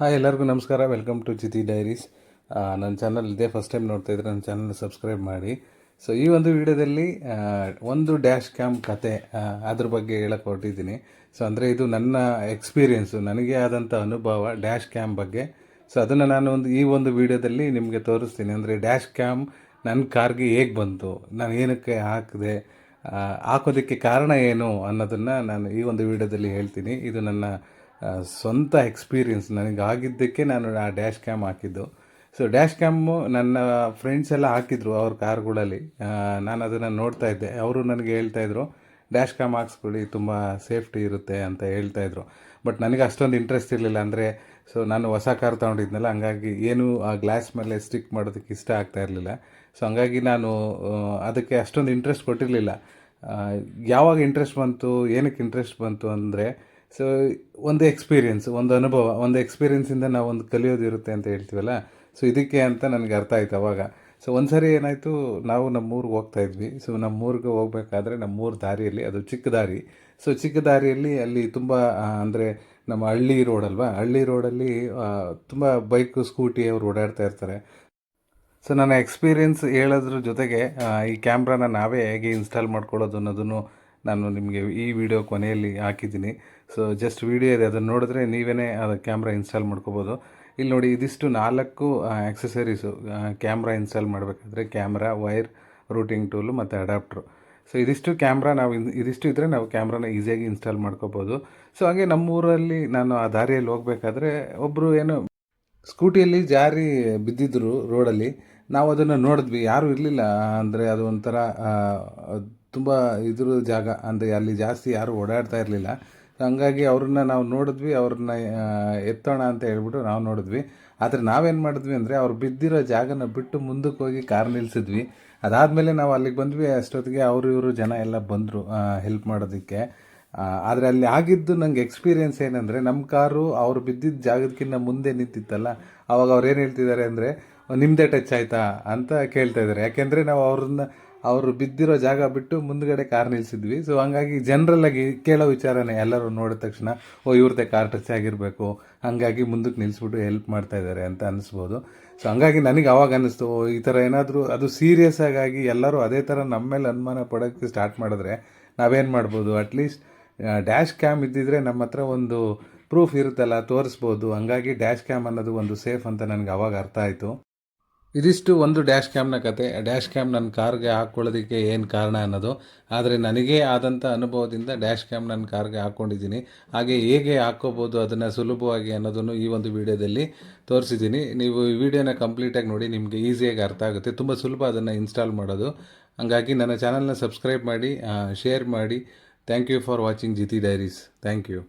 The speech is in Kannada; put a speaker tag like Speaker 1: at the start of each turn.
Speaker 1: ಹಾಯ್, ಎಲ್ಲರಿಗೂ ನಮಸ್ಕಾರ. ವೆಲ್ಕಮ್ ಟು ಚಿತಿ ಡೈರೀಸ್ ನನ್ನ ಚಾನಲ್ ಇದೇ. ಫಸ್ಟ್ ಟೈಮ್ ನೋಡ್ತಾ ಇದ್ರೆ ನನ್ನ ಚಾನಲ್ ಸಬ್ಸ್ಕ್ರೈಬ್ ಮಾಡಿ. ಸೊ ಈ ಒಂದು ವಿಡಿಯೋದಲ್ಲಿ ಒಂದು ಡ್ಯಾಶ್ ಕ್ಯಾಮ್ ಕತೆ ಅದ್ರ ಬಗ್ಗೆ ಹೇಳಕ್ಕೆ ಹೊರಟಿದ್ದೀನಿ. ಸೊ ಅಂದರೆ ಇದು ನನ್ನ ಎಕ್ಸ್ಪೀರಿಯೆನ್ಸು ನನಗೆ ಆದಂಥ ಅನುಭವ ಡ್ಯಾಶ್ ಕ್ಯಾಮ್ ಬಗ್ಗೆ. ಸೊ ಅದನ್ನು ನಾನು ಒಂದು, ಈ ಒಂದು ವಿಡಿಯೋದಲ್ಲಿ ನಿಮಗೆ ತೋರಿಸ್ತೀನಿ. ಅಂದರೆ ಡ್ಯಾಶ್ ಕ್ಯಾಮ್ ನನ್ನ ಕಾರ್ಗೆ ಹೇಗೆ ಬಂತು, ನಾನು ಏನಕ್ಕೆ ಹಾಕಿದೆ ಹಾಕೋದಕ್ಕೆ ಕಾರಣ ಏನು ಅನ್ನೋದನ್ನು ನಾನು ಈ ಒಂದು ವಿಡಿಯೋದಲ್ಲಿ ಹೇಳ್ತೀನಿ. ಇದು ನನ್ನ ಸ್ವಂತ ಎಕ್ಸ್ಪೀರಿಯನ್ಸ್ ನನಗೆ ಆಗಿದ್ದಕ್ಕೆ ನಾನು ಆ ಡ್ಯಾಶ್ ಕ್ಯಾಮ್ ಹಾಕಿದ್ದು. ಸೊ ಡ್ಯಾಶ್ ಕ್ಯಾಮು ನನ್ನ ಫ್ರೆಂಡ್ಸ್ ಎಲ್ಲ ಹಾಕಿದ್ರು ಅವ್ರ ಕಾರ್ಗಳಲ್ಲಿ. ನಾನು ಅದನ್ನು ನೋಡ್ತಾ ಇದ್ದೆ. ಅವರು ನನಗೆ ಹೇಳ್ತಾ ಇದ್ರು ಡ್ಯಾಶ್ ಕ್ಯಾಮ್ ಹಾಕ್ಸ್ಕೊಳ್ಳಿ, ತುಂಬ ಸೇಫ್ಟಿ ಇರುತ್ತೆ ಅಂತ ಹೇಳ್ತಾ ಇದ್ರು. ಬಟ್ ನನಗೆ ಅಷ್ಟೊಂದು ಇಂಟ್ರೆಸ್ಟ್ ಇರಲಿಲ್ಲ ಅಂದರೆ ಸೊ ನಾನು ಹೊಸ ಕಾರ್ ತೊಗೊಂಡಿದ್ನಲ್ಲ, ಹಂಗಾಗಿ ಏನೂ ಆ ಗ್ಲಾಸ್ ಮೇಲೆ ಸ್ಟಿಕ್ ಮಾಡೋದಕ್ಕೆ ಇಷ್ಟ ಆಗ್ತಾ ಇರಲಿಲ್ಲ. ಸೊ ಹಂಗಾಗಿ ನಾನು ಅದಕ್ಕೆ ಅಷ್ಟೊಂದು ಇಂಟ್ರೆಸ್ಟ್ ಕೊಟ್ಟಿರಲಿಲ್ಲ. ಯಾವಾಗ ಇಂಟ್ರೆಸ್ಟ್ ಬಂತು, ಏನಕ್ಕೆ ಇಂಟ್ರೆಸ್ಟ್ ಬಂತು ಅಂದರೆ ಸೊ ಒಂದು ಎಕ್ಸ್ಪೀರಿಯನ್ಸ್ ಒಂದು ಅನುಭವ, ಒಂದು ಎಕ್ಸ್ಪೀರಿಯನ್ಸಿಂದ ನಾವು ಒಂದು ಕಲಿಯೋದಿರುತ್ತೆ ಅಂತ ಹೇಳ್ತೀವಲ್ಲ? ಸೊ ಇದಕ್ಕೆ ಅಂತ ನನಗೆ ಅರ್ಥ ಆಯ್ತು ಅವಾಗ. ಸೊ ಒಂದು ಸರಿ ಏನಾಯಿತು, ನಾವು ನಮ್ಮೂರಿಗೆ ಹೋಗ್ತಾ ಇದ್ವಿ. ಸೊ ನಮ್ಮೂರಿಗೆ ಹೋಗ್ಬೇಕಾದ್ರೆ ನಮ್ಮೂರ ದಾರಿಯಲ್ಲಿ, ಅದು ಚಿಕ್ಕ ದಾರಿ. ಸೊ ಚಿಕ್ಕ ದಾರಿಯಲ್ಲಿ ಅಲ್ಲಿ ತುಂಬ ಅಂದರೆ ನಮ್ಮ ಹಳ್ಳಿ ರೋಡ್ ಅಲ್ವಾ? ಹಳ್ಳಿ ರೋಡಲ್ಲಿ ತುಂಬ ಬೈಕು ಸ್ಕೂಟಿ ಅವ್ರು ಓಡಾಡ್ತಾ ಇರ್ತಾರೆ. ಸೊ ನನ್ನ ಎಕ್ಸ್ಪೀರಿಯನ್ಸ್ ಹೇಳೋದ್ರ ಜೊತೆಗೆ ಈ ಕ್ಯಾಮ್ರಾನ ನಾವೇ ಹೇಗೆ ಇನ್ಸ್ಟಾಲ್ ಮಾಡ್ಕೊಳ್ಳೋದು ಅನ್ನೋದನ್ನು ನಾನು ನಿಮಗೆ ಈ ವಿಡಿಯೋ ಕೊನೆಯಲ್ಲಿ ಹಾಕಿದ್ದೀನಿ. ಸೊ ಜಸ್ಟ್ ವಿಡಿಯೋ ಇದೆ. ಅದನ್ನು ನೋಡಿದ್ರೆ ನೀವೇ ಅದು ಕ್ಯಾಮ್ರಾ ಇನ್ಸ್ಟಾಲ್ ಮಾಡ್ಕೋಬೋದು. ಇಲ್ಲಿ ನೋಡಿ, ಇದಿಷ್ಟು ನಾಲ್ಕು ಆಕ್ಸೆಸರೀಸು ಕ್ಯಾಮ್ರಾ ಇನ್ಸ್ಟಾಲ್ ಮಾಡಬೇಕಾದ್ರೆ ಕ್ಯಾಮ್ರಾ ವೈರ್ ರೂಟಿಂಗ್ ಟೂಲು ಮತ್ತು ಅಡಾಪ್ಟ್ರು ಸೊ ಇದಿಷ್ಟು ಕ್ಯಾಮ್ರಾ ನಾವು ಇದಿಷ್ಟು ಇದ್ದರೆ ನಾವು ಕ್ಯಾಮ್ರಾನ ಈಸಿಯಾಗಿ ಇನ್ಸ್ಟಾಲ್ ಮಾಡ್ಕೋಬೋದು. ಸೊ ಹಾಗೆ ನಮ್ಮೂರಲ್ಲಿ ನಾನು ಆ ದಾರಿಯಲ್ಲಿ ಹೋಗಬೇಕಾದ್ರೆ ಒಬ್ಬರು ಏನು ಸ್ಕೂಟಿಯಲ್ಲಿ ಜಾರಿ ಬಿದ್ದಿದ್ರು ರೋಡಲ್ಲಿ. ನಾವು ಅದನ್ನು ನೋಡಿದ್ವಿ. ಯಾರೂ ಇರಲಿಲ್ಲ. ಅಂದರೆ ಅದು ಒಂಥರ ತುಂಬ ಇದ್ರ ಜಾಗ, ಅಂದರೆ ಅಲ್ಲಿ ಜಾಸ್ತಿ ಯಾರೂ ಓಡಾಡ್ತಾ ಇರಲಿಲ್ಲ. ಹಂಗಾಗಿ ಅವ್ರನ್ನ ನಾವು ನೋಡಿದ್ವಿ, ಅವ್ರನ್ನ ಎತ್ತೋಣ ಅಂತ ಹೇಳ್ಬಿಟ್ಟು ನಾವು ನೋಡಿದ್ವಿ. ಆದರೆ ನಾವೇನು ಮಾಡಿದ್ವಿ ಅಂದರೆ ಅವ್ರು ಬಿದ್ದಿರೋ ಜಾಗನ ಬಿಟ್ಟು ಮುಂದಕ್ಕೆ ಹೋಗಿ ಕಾರ್ ನಿಲ್ಲಿಸಿದ್ವಿ ಅದಾದಮೇಲೆ ನಾವು ಅಲ್ಲಿಗೆ ಬಂದ್ವಿ, ಅಷ್ಟೊತ್ತಿಗೆ ಅವರು ಇವರು ಜನ ಎಲ್ಲ ಬಂದರು ಹೆಲ್ಪ್ ಮಾಡೋದಕ್ಕೆ. ಆದರೆ ಅಲ್ಲಿ ಆಗಿದ್ದು ನಂಗೆ ಎಕ್ಸ್ಪೀರಿಯೆನ್ಸ್ ಏನಂದರೆ ನಮ್ಮ ಕಾರು ಅವ್ರು ಬಿದ್ದಿದ್ದ ಜಾಗದಕ್ಕಿಂತ ಮುಂದೆ ನಿಂತಿತ್ತಲ್ಲ, ಅವಾಗ ಅವ್ರು ಏನು ಹೇಳ್ತಿದ್ದಾರೆ ಅಂದರೆ ನಿಮ್ಮದೇ ಟಚ್ ಆಯ್ತಾ? ಅಂತ ಕೇಳ್ತಾ ಇದ್ದಾರೆ. ಯಾಕೆಂದರೆ ನಾವು ಅವ್ರನ್ನ ಅವರು ಬಿದ್ದಿರೋ ಜಾಗ ಬಿಟ್ಟು ಮುಂದ್ಗಡೆ ಕಾರ್ ನಿಲ್ಸಿದ್ವಿ. ಸೊ ಹಂಗಾಗಿ ಜನರಲ್ಲಾಗಿ ಕೇಳೋ ವಿಚಾರನೇ ಎಲ್ಲರೂ ನೋಡಿದ ತಕ್ಷಣ ಓ ಇವ್ರದ್ದೇ ಕಾರ್ ಟಚ್ ಆಗಿರಬೇಕು ಹಂಗಾಗಿ ಮುಂದಕ್ಕೆ ನಿಲ್ಲಿಸ್ಬಿಟ್ಟು ಹೆಲ್ಪ್ ಮಾಡ್ತಾ ಇದ್ದಾರೆ ಅಂತ ಅನಿಸ್ಬೋದು. ಸೊ ಹಂಗಾಗಿ ನನಗೆ ಅವಾಗ ಅನ್ನಿಸ್ತು ಓ, ಈ ಥರ ಏನಾದರೂ ಅದು ಸೀರಿಯಸ್ ಆಗಿ ಎಲ್ಲರೂ ಅದೇ ಥರ ನಮ್ಮ ಮೇಲೆ ಅನುಮಾನ ಪಡೋಕ್ಕೆ ಸ್ಟಾರ್ಟ್ ಮಾಡಿದ್ರೆ ನಾವೇನು ಮಾಡ್ಬೋದು? ಅಟ್ಲೀಸ್ಟ್ ಡ್ಯಾಶ್ ಕ್ಯಾಮ್ ಇದ್ದಿದ್ರೆ ನಮ್ಮ ಹತ್ರ ಒಂದು ಪ್ರೂಫ್ ಇರುತ್ತಲ್ಲ ತೋರಿಸ್ಬೋದು. ಹಂಗಾಗಿ ಡ್ಯಾಶ್ ಕ್ಯಾಮ್ ಅನ್ನೋದು ಒಂದು ಸೇಫ್ ಅಂತ ನನಗೆ ಅವಾಗ ಅರ್ಥ ಆಯಿತು. ಇದಿಷ್ಟು ಒಂದು ಡ್ಯಾಶ್ ಕ್ಯಾಮ್ನ ಕತೆ. ಡ್ಯಾಶ್ ಕ್ಯಾಮ್ ನನ್ನ ಕಾರ್ಗೆ ಹಾಕ್ಕೊಳ್ಳೋದಕ್ಕೆ ಏನು ಕಾರಣ ಅನ್ನೋದು. ಆದರೆ ನನಗೇ ಆದಂಥ ಅನುಭವದಿಂದ ಡ್ಯಾಶ್ ಕ್ಯಾಮ್ ನನ್ನ ಕಾರ್ಗೆ ಹಾಕ್ಕೊಂಡಿದ್ದೀನಿ ಹಾಗೆ ಹೇಗೆ ಹಾಕ್ಕೋಬೋದು ಅದನ್ನು ಸುಲಭವಾಗಿ ಅನ್ನೋದನ್ನು ಈ ಒಂದು ವಿಡಿಯೋದಲ್ಲಿ ತೋರಿಸಿದ್ದೀನಿ. ನೀವು ಈ ವಿಡಿಯೋನ ಕಂಪ್ಲೀಟಾಗಿ ನೋಡಿ ನಿಮಗೆ ಈಸಿಯಾಗಿ ಅರ್ಥ ಆಗುತ್ತೆ. ತುಂಬ ಸುಲಭ ಅದನ್ನು ಇನ್ಸ್ಟಾಲ್ ಮಾಡೋದು. ಹಂಗಾಗಿ ನನ್ನ ಚಾನಲ್ನ ಸಬ್ಸ್ಕ್ರೈಬ್ ಮಾಡಿ ಶೇರ್ ಮಾಡಿ. Thank you for watching Jiti diaries thank you